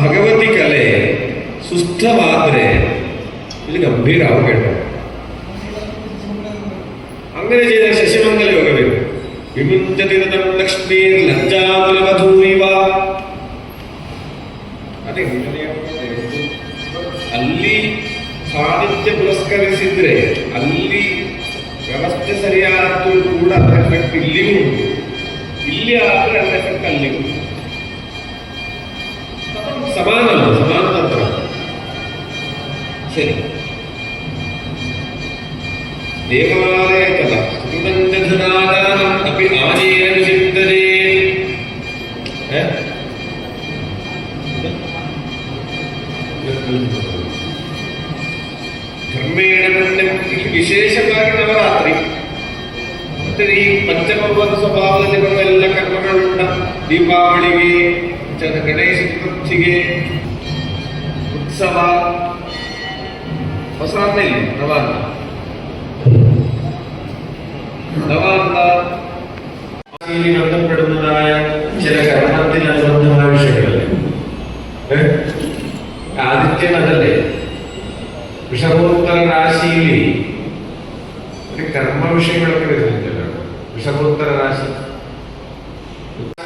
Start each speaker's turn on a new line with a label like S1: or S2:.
S1: ಭಗವತಿ ಕಲೆ ಸುಸ್ಥವಾದ್ರೆ ഇത് ഗംഭീരാവും കേട്ടോ അങ്ങനെ ചെയ്ത ശശിമംഗല യോഗ വരും വിമുഞ്ചതിരതം ലക്ഷ്മീർ ലജ്ജാകുലവധൂരിവ അതെങ്ങനെയാണ് ಅಲ್ಲಿ ಸಾಹಿತ್ಯ ಪುರಸ್ಕರಿಸಿದ್ರೆ ಅಲ್ಲಿ ವ್ಯವಸ್ಥೆ ಸರಿಯಾದದ್ದು ಕೂಡ ಅದರ ಎಫೆಕ್ಟ್ ಇಲ್ಲಿಗೂ ಉಂಟು ಇಲ್ಲಿ ಆದ್ರೆ ಅದರ ಎಫೆಕ್ಟ್ ಅಲ್ಲಿಗೂ ಉಂಟು. ಸಮಾನ ಸಮಾನ ತಂತ್ರ ಸರಿ. ದೇವಾಲಯ ಕಲ ಸುಗಂಧಧನಾದಾನಂ ಅಪಿ ಆನೇನ ಹ? ಧರ್ಮೇಣ ಪುಣ್ಯಂ ವಿಶೇಷ ವಿಶೇಷವಾಗಿ ನವರಾತ್ರಿ ಮತ್ತೆ ಈ ಪಂಚಮ ಸ್ವಭಾವದಲ್ಲಿ ಬರುವ ಎಲ್ಲ ಕರ್ಮಗಳುಂಟ ದೀಪಾವಳಿಗೆ ಜನ ಗಣೇಶ ಚತುರ್ಥಿಗೆ ഉത്സവ അവസാനമില്ല നവാന്ത നവാന്ത ഭാഷയിൽ ബന്ധപ്പെടുന്നതായ ചില കർമ്മത്തിന് അനുബന്ധമായ വിഷയങ്ങളല്ലേ ഏ? ആദിത്യൻ അതല്ലേ വിഷമോത്തര രാശിയിൽ ഒരു കർമ്മ വിഷയങ്ങളൊക്കെ വരുന്നുണ്ടല്ലോ വിഷമോത്തര രാശി